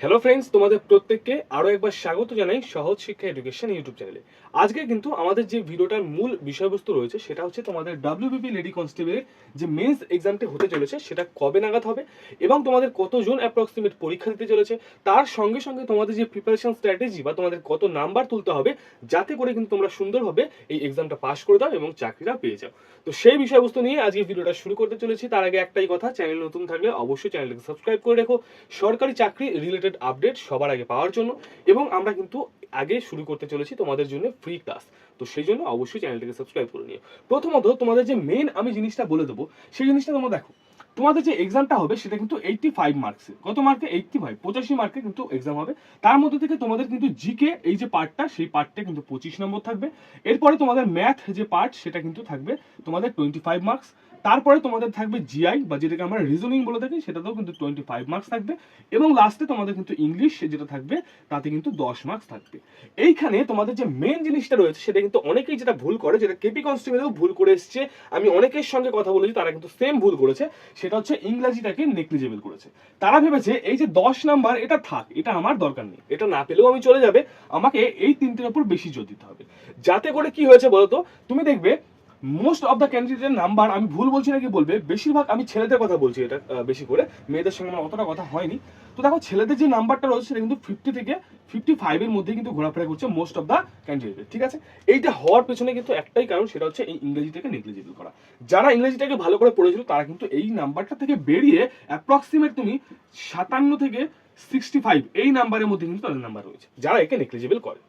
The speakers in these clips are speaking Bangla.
হ্যালো ফ্রেন্ডস তোমাদের প্রত্যেককে আরও একবার স্বাগত জানাই সহজ শিক্ষা এডুকেশন ইউটিউব চ্যানেলে আজকে কিন্তু আমাদের যে ভিডিওটার মূল বিষয়বস্তু রয়েছে, সেটা হচ্ছে তোমাদের ডাব্লিউবিপি লেডি কনস্টেবলের যে মেন্স এক্সামটি হতে চলেছে, সেটা কবে নাগাদ হবে এবং তোমাদের কতজন অ্যাপ্রক্সিমেট পরীক্ষা দিতে চলেছে, তার সঙ্গে সঙ্গে তোমাদের যে প্রিপারেশন স্ট্র্যাটেজি বা তোমাদের কত নাম্বার তুলতে হবে, যাতে করে কিন্তু তোমরা সুন্দরভাবে এই এক্সামটা পাশ করে দাও এবং চাকরিটা পেয়ে যাও। তো সেই বিষয়বস্তু নিয়ে আজকে ভিডিওটা শুরু করতে চলেছি। তার আগে একটাই কথা চ্যানেল নতুন থাকলে অবশ্যই চ্যানেলটাকে সাবস্ক্রাইব করে রেখো। সরকারি চাকরি রিলেটেড আপডেট সবার আগে পাওয়ার জন্য এবং আমরা কিন্তু আগে শুরু করতে চলেছি তোমাদের জন্য ফ্রি ক্লাস তো সেই জন্য অবশ্যই চ্যানেলটাকে সাবস্ক্রাইব করে নিও। প্রথমত তোমাদের যে মেন আমি জিনিসটা বলে দেবো, সেই জিনিসটা তোমরা দেখো। তোমাদের যে এক্সামটা হবে সেটা কিন্তু এইটটি ফাইভ মার্কসে কত মার্কে এইটটি ফাইভ পঁচাশি মার্কে কিন্তু এক্সাম হবে। তার মধ্যে থেকে তোমাদের কিন্তু জিকে এই যে পার্টটা সেই পার্টটা কিন্তু পঁচিশ নম্বর থাকবে। এরপরে তোমাদের ম্যাথ যে পার্ট সেটা কিন্তু থাকবে তোমাদের টোয়েন্টি ফাইভ মার্কস তারপরে তোমাদের থাকবে জিআই বা যেটাকে আমরা রিজনিং বলে থাকি, সেটাতেও কিন্তু টোয়েন্টি ফাইভ মার্কস থাকবে এবং লাস্টে তোমাদের কিন্তু ইংলিশ যেটা থাকবে, তাতে কিন্তু দশ মার্কস থাকবে। এইখানে তোমাদের যে মেন জিনিসটা রয়েছে, সেটা কিন্তু অনেকেই যেটা ভুল করে, যেটা কেপি কনস্টেবলেও ভুল করে এসছে, আমি অনেকের সঙ্গে কথা বলেছি, তারা কিন্তু সেম ভুল করেছে, সেটা হচ্ছে ইংরাজিটাকে নেগলিজেবল করেছে। তারা ভেবেছে এই যে দশ নাম্বার এটা থাক, এটা আমার দরকার নেই, এটা না পেলেও আমি চলে যাবে, আমাকে এই তিনটের উপর বেশি জোর দিতে হবে। যাতে করে কি হয়েছে বলতো, তুমি দেখবে মোস্ট অফ দ্য ক্যান্ডিডেটের নাম্বার আমি ভুল বলছি নাকি বলবে? বেশিরভাগ আমি ছেলেদের কথা বলছি এটা বেশি করে। মেয়েদের সঙ্গে আমার অতটা কথা হয়নি। তো দেখো, ছেলেদের যে নাম্বারটা রয়েছে সেটা কিন্তু ফিফটি থেকে ফিফটি ফাইভের মধ্যে কিন্তু ঘোরাফেরা করছে মোস্ট অফ দ্য ক্যান্ডিডেট ঠিক আছে? এইটা হওয়ার পেছনে কিন্তু একটাই কারণ, সেটা হচ্ছে এই ইংরেজিটাকে নেগলিজেবল করা। যারা ইংরেজিটাকে ভালো করে পড়েছিল, তারা কিন্তু এই নাম্বারটা থেকে বেরিয়ে অ্যাপ্রক্সিমেট তুমি সাতান্ন থেকে সিক্সটি ফাইভ এই নাম্বারের মধ্যে কিন্তু তাদের নাম্বার রয়েছে, যারা একে নেগলিজেবল করে।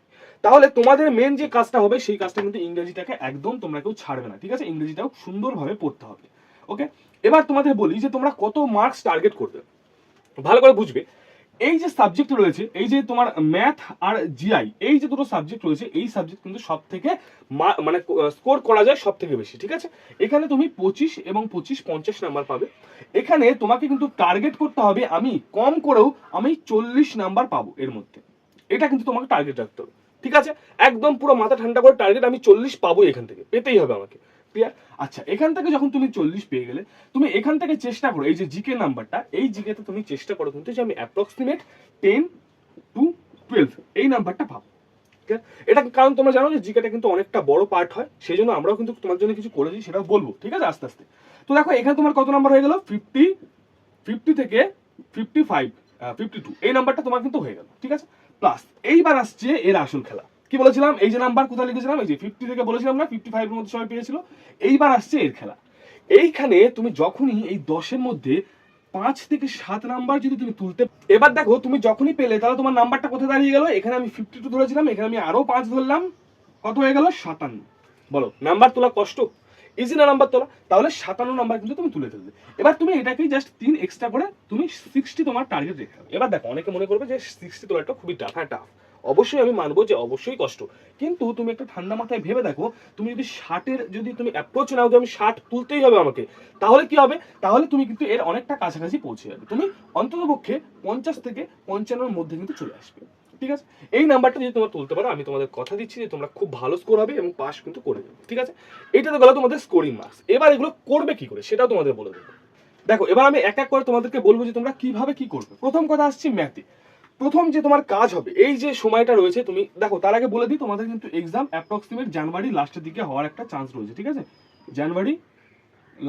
তাহলে তোমাদের মেন যে কাজটা হবে, সেই কাজটা কিন্তু ইংরেজিটাকে একদম তোমরা কেউ ছাড়বে না, ঠিক আছে? ইংরেজিটাও সুন্দরভাবে পড়তে হবে ওকে এবার তোমাদের বলি যে তোমরা কত মার্কস টার্গেট করবে। ভালো করে বুঝবে। এই যে সাবজেক্ট রয়েছে, এই যে তোমার ম্যাথ আর জিআই এই যে দুটো সাবজেক্ট রয়েছে, এই সাবজেক্ট কিন্তু সব থেকে মানে স্কোর করা যায় সব থেকে বেশি, ঠিক আছে? এখানে তুমি পঁচিশ এবং পঁচিশ পঞ্চাশ নাম্বার পাবে। এখানে তোমাকে কিন্তু টার্গেট করতে হবে আমি, কম করেও আমি চল্লিশ নাম্বার পাবো এর মধ্যে। এটা কিন্তু তোমাকে টার্গেট রাখতে হবে। ঠিক আছে? একদম পুরো মাথা ঠান্ডা করে টার্গেট আমি চল্লিশ পাবো এখান থেকে। পেতেই হবে আমাকে। ক্লিয়ার আচ্ছা এখান থেকে যখন তুমি চল্লিশ পেয়ে গেলে, তুমি এখান থেকে চেষ্টা করো, এই যে জিকে নাম্বারটা এই জিকেতে তুমি চেষ্টা করো কিন্তু যে আমি অ্যাপ্রক্সিমেট টেন টু টুয়েলভ এই নাম্বারটা পাবো? এটা কারণ তোমরা জানো যে জিকেটা কিন্তু অনেকটা বড় পার্ট হয় সেই জন্য আমরাও কিন্তু তোমার জন্য কিছু করেছি সেটাও বলব। ঠিক আছে? আস্তে আস্তে। তো দেখো, এখানে তোমার কত নাম্বার হয়ে গেল? ফিফটি ফিফটি থেকে ফিফটি ফাইভ ফিফটি টু এই নাম্বারটা তোমার কিন্তু হয়ে গেল। ঠিক আছে? প্লাস এইবার আসছে এর আসল খেলা। কি বলেছিলাম? এই যে নাম্বার কোথায় লিখেছিলাম? এই যে ফিফটি থেকে বলেছিলাম না ফিফটি ফাইভের মধ্যে সবাই পেয়েছিল। এইবার আসছে এর খেলা। এইখানে তুমি যখনই এই দশের মধ্যে পাঁচ থেকে সাত নাম্বার যদি তুমি তুলতে এবার দেখো, তুমি যখনই পেলে, তাহলে তোমার নাম্বারটা কোথায় দাঁড়িয়ে গেল? এখানে আমি ফিফটি টু ধরেছিলাম, এখানে আমি আরও পাঁচ ধরলাম। কত হয়ে গেল? সাতান্ন। বলো নাম্বার তোলা কষ্ট? ইজি না নাম্বার তোলা, তাহলে সাতান্ন নাম্বার কিন্তু তুমি তুলে ফেলবে এবার তুমি এটাকেই জাস্ট তিন এক্সট্রা করে তুমি সিক্সটি তোমার টার্গেট রেখে এবার দেখো, অনেকে মনে করবে যে সিক্সটি তোলাটা খুবই টাফ হ্যাঁ টাফ অবশ্যই আমি মানবো যে অবশ্যই কষ্ট। কিন্তু তুমি একটা ঠান্ডা মাথায় ভেবে দেখো, তুমি যদি ষাটের যদি তুমি অ্যাপ্রোচ নাও যে আমি ষাট তুলতেই হবে আমাকে, তাহলে কি হবে? তাহলে তুমি কিন্তু এর অনেকটা কাছাকাছি পৌঁছে যাবে। তুমি অন্ততপক্ষে পঞ্চাশ থেকে পঞ্চান্নর মধ্যে কিন্তু চলে আসবে। ঠিক আছে? এই নাম্বারটা যদি তোমরা তুলতে পারো, আমি তোমাদের কথা দিচ্ছি যে তোমরা খুব ভালো স্কোর হবে এবং পাস কিন্তু করে দেবে ঠিক আছে? এটা তো গেল তোমাদের স্কোরিং মার্কস এবার এগুলো করবে কি করে? সেটাও তোমাদের বলে দেবো। দেখো, এবার আমি এক এক করে তোমাদেরকে বলব যে তোমরা কীভাবে কি করবে। প্রথম কথা আসছি ম্যাথে প্রথম যে তোমার কাজ হবে, এই যে সময়টা রয়েছে, তুমি দেখো, তার আগে বলে দিই, তোমাদের কিন্তু এক্সাম অ্যাপ্রক্সিমেট জানুয়ারি লাস্টের দিকে হওয়ার একটা চান্স রয়েছে, ঠিক আছে? জানুয়ারি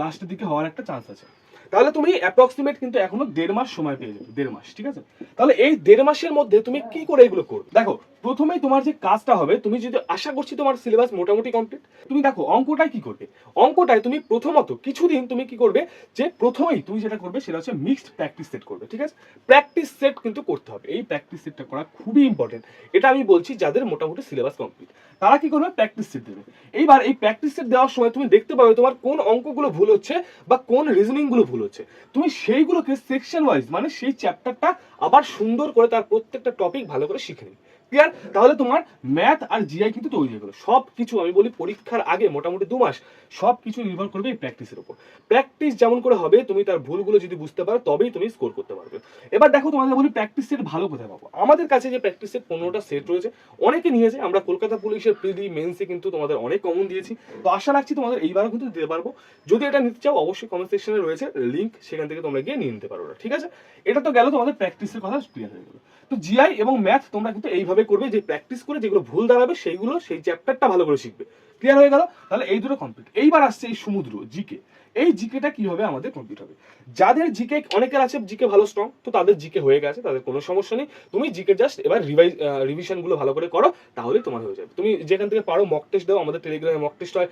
লাস্টের দিকে হওয়ার একটা চান্স আছে। তাহলে তুমি অ্যাপ্রক্সিমেট কিন্তু এখনও দেড় মাস সময় পেয়ে যাবে, দেড় মাস, ঠিক আছে? তাহলে এই দেড় মাসের মধ্যে তুমি কি করে এগুলো করবে? দেখো প্রথমেই তোমার যে কাজটা হবে, তুমি যদি আশা করছি তোমার সিলেবাস মোটামুটি কমপ্লিট তুমি দেখো অঙ্কটাই কি করবে? অঙ্কটায় তুমি প্রথমত কিছুদিন তুমি কি করবে? যে প্রথমেই তুমি যেটা করবে সেটা হচ্ছে মিক্সড প্র্যাকটিস সেট করবে, ঠিক আছে? প্র্যাকটিস সেট কিন্তু করতে হবে। এই প্র্যাকটিস সেটটা করা খুবই ইম্পর্টেন্ট এটা আমি বলছি যাদের মোটামুটি সিলেবাস কমপ্লিট তারা কি করবে? প্র্যাকটিস সেট দেবে। এইবার এই প্র্যাকটিস সেট দেওয়ার সময় তুমি দেখতে পাবে তোমার কোন অঙ্কগুলো ভুল হচ্ছে বা কোন রিজনিংগুলো ভুল হচ্ছে। তুমি সেইগুলোকে সেকশন ওয়াইজ মানে সেই চ্যাপ্টারটা আবার সুন্দর করে তার প্রত্যেকটা টপিক ভালো করে শিখে নিবে। ক্লিয়ার তাহলে তোমার ম্যাথ আর জিআই কিন্তু তৈরি হয়ে গেলো। সব কিছু আমি বলি পরীক্ষার আগে মোটামুটি দু মাস সব কিছু নির্ভর করবে এই প্র্যাকটিসের উপর। প্র্যাকটিস যেমন করে হবে, তুমি তার ভুলগুলো যদি বুঝতে পারো, তবেই তুমি স্কোর করতে পারবে। এবার দেখো, তোমাদের বলি প্র্যাকটিস সেট ভালো কোথায় পাবো? আমাদের কাছে যে প্র্যাকটিস সেট পনেরোটা সেট রয়েছে, অনেকে নিয়েছে, আমরা কলকাতা পুলিশের প্রিলি মেন্সে কিন্তু তোমাদের অনেক কমন দিয়েছি। তো আশা রাখছি তোমাদের এইবারও কিন্তু দিতে পারব। যদি এটা নিতে চাও, অবশ্যই কমেন্ট সেকশনে রয়েছে লিঙ্ক সেখান থেকে তোমরা গিয়ে নিয়ে নিতে পারো ঠিক আছে? এটা তো গেল তোমাদের প্র্যাকটিসের কথা ক্লিয়ার হয়ে গেলো। তো জিআই এবং ম্যাথ তোমরা কিন্তু এইভাবে করবে যে প্র্যাকটিস করে যেগুলো ভুল দাঁড়াবে সেইগুলো সেই চ্যাপ্টারটা ভালো করে শিখবে। ক্লিয়ার হয়ে গেল? তাহলে এই দুটো কমপ্লিট এইবার আসছে এই সমুদ্র, জিকে। এই জিকেটা কি হবে আমাদের কমপ্লিট হবে? যাদের জিকে, অনেকের আছে জিকে ভালো স্ট্রং তো তাদের জিকে হয়ে গেছে, তাদের কোনো সমস্যা নেই। তুমি জিকে জাস্ট এবার রিভাইজ রিভিশনগুলো ভালো করে করো তাহলে তোমার হয়ে যাবে। তুমি যেখান থেকে পারো মক টেস্ট দাও, আমাদের টেলিগ্রামে মক টেস্ট হয়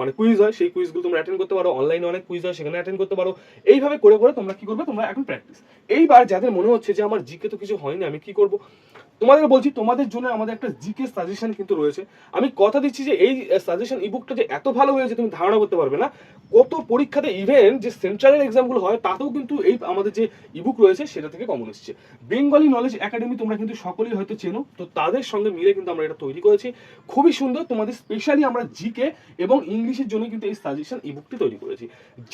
মানে কুইজ হয়, সেই কুইজগুলো তোমরা অ্যাটেন্ড করতে পারো অনলাইনে অনেক কুইজ হয়, সেখানে অ্যাটেন্ড করতে পারো। এইভাবে করে করে তোমরা কি করবে? তোমরা এখন প্র্যাকটিস এইবার যাদের মনে হচ্ছে যে আমার জিকে তো কিছু হয়নি, আমি কি করব? তোমাদের বলছি, তোমাদের জন্য আমাদের একটা জিকে সাজেশন কিন্তু রয়েছে। আমি কথা দিচ্ছি যে এই সাজেশন ইবুকটা যে এত ভালো হয়েছে, তুমি ধারণা করতে পারবে না। কত পরীক্ষাতে ইভেন যে সেন্ট্রালের এক্সামগুলো হয়, তাতেও কিন্তু এই আমাদের যে ইবুক রয়েছে, সেটা থেকে কমন এসেছে। বেঙ্গলি নলেজ একাডেমি তোমরা কিন্তু সকলেই হয়তো চেনো, তো তাদের সঙ্গে মিলে কিন্তু আমরা এটা তৈরি করেছি। খুবই সুন্দর, তোমাদের স্পেশালি আমরা জিকে এবং ইংলিশের জন্য কিন্তু এই সাজেশন ইবুকটি তৈরি করেছি।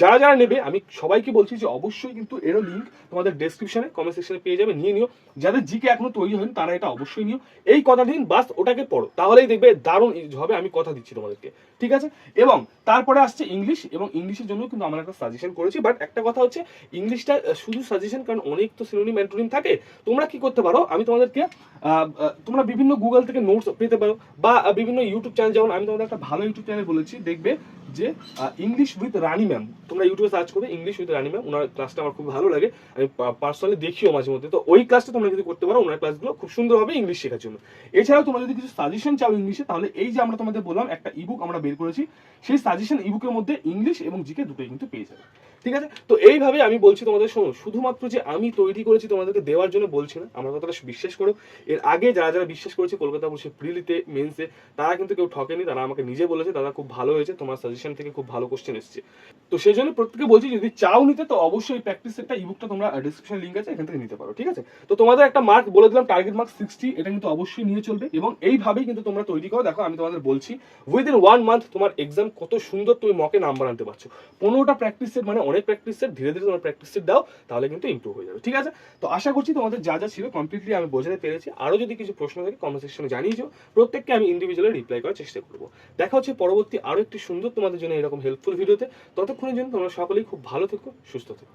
যারা যারা নেবে, আমি সবাইকে বলছি যে অবশ্যই কিন্তু এরও লিঙ্ক তোমাদের ডেসক্রিপশনে কমেন্ট সেকশনে পেয়ে যাবে, নিয়ে নিও। যাদের জিকে এখনও তৈরি হয়নি, তারা এটা অবশ্যই নিও। এই কথা দিন বাস ওটাকে পড়ো। তাহলেই দেখবে দারুণ হবে, আমি কথা দিচ্ছি তোমাদেরকে। ঠিক আছে? এবং তারপরে আসছে ইংলিশ, এবং ইংলিশের জন্য কিন্তু আমরা একটা সাজেশন করেছি বাট একটা কথা হচ্ছে, ইংলিশটা শুধু সাজেশন কারণ অনেক তো সিনোনিম অ্যান্টোনিম থাকে। তোমরা কি করতে পারো? আমি তোমাদেরকে তোমরা বিভিন্ন গুগল থেকে নোটস পেতে পারো, বা বিভিন্ন ইউটিউব চ্যানেল যেমন আমি তোমাদের একটা ভালো ইউটিউব চ্যানেল বলেছি, দেখবে যে ইংলিশ উইথ রানি ম্যাম তোমরা ইউটিউবে সার্চ করবে ইংলিশ উইথ রানি ম্যাম ওনার ক্লাসটা আমার খুব ভালো লাগে। আমি পার্সোনালি দেখিও মাঝে মধ্যে। তো ওই ক্লাসটা তোমরা যদি করতে পারো, ওনার ক্লাসগুলো খুব সুন্দরভাবে ইংলিশ শেখার জন্য। এছাড়াও তোমরা যদি কিছু সাজেশন চাও ইংলিশে তাহলে এই যে আমরা তোমাদের বললাম, একটা ইবুক আমরা বের করেছি, সেই সাজেশন ইবুকের মধ্যে ইংলিশ এবং জিকে দুটোই কিন্তু পেয়ে যাবে। ঠিক আছে? তো এইভাবে আমি বলছি তোমাদের, শোনো, শুধুমাত্র যে আমি তৈরি করেছি তোমাদেরকে দেওয়ার জন্য বলছি না, আমার কথাটা বিশ্বাস করো। এর আগে যারা যারা বিশ্বাস করেছে কলকাতা বসে প্রিলিতে, মেন্সে, তারা কিন্তু কেউ ঠকেনি, তারা আমাকে নিজে বলেছে, দাদা খুব ভালো হয়েছে, তোমার সাজেশন থেকে খুব ভালো কোশ্চেন এসেছে। তো সেই জন্য প্রত্যেকে বলছি, যদি চাও নিতে, তো অবশ্যই প্র্যাকটিস একটা ইবুকটা তোমরা ডিসক্রিপশন লিঙ্ক আছে, এখান থেকে নিতে পারো, ঠিক আছে? তো তোমাদের একটা মার্ক বলে দিলাম টার্গেট মার্ক সিক্সটি এটা কিন্তু অবশ্যই নিয়ে চলবে এবং এইভাবেই কিন্তু তোমরা তৈরি করো। দেখো, আমি তোমাদের বলছি উইদিন ওয়ান মান্থ তোমার এক্সাম কত সুন্দর তুমি মকে নাম্বার আনতে পারছ। পনেরোটা প্র্যাকটিস সেট মানে অনেক প্র্যাকটিস সেট ধীরে ধীরে তোমার প্র্যাকটিস সেট দাও, তাহলে কিন্তু ইমপ্রুভ হয়ে যাবে, ঠিক আছে? তো আশা করছি তোমাদের যা যা ছিল কমপ্লিটলি আমি বোঝাতে পেরেছি। আরও যদি কিছু প্রশ্ন থাকে কমেন্ট সেকশনে জানিয়েছো প্রত্যেককে আমি ইন্ডিভিজুয়ালি রিপ্লাই করার চেষ্টা করব। দেখা হচ্ছে পরবর্তী আরও একটি সুন্দর তোমাদের জন্য এরকম হেল্পফুল ভিডিওতে ততক্ষণের জন্য তোমরা সকলেই খুব ভালো থেকো সুস্থ থেকো।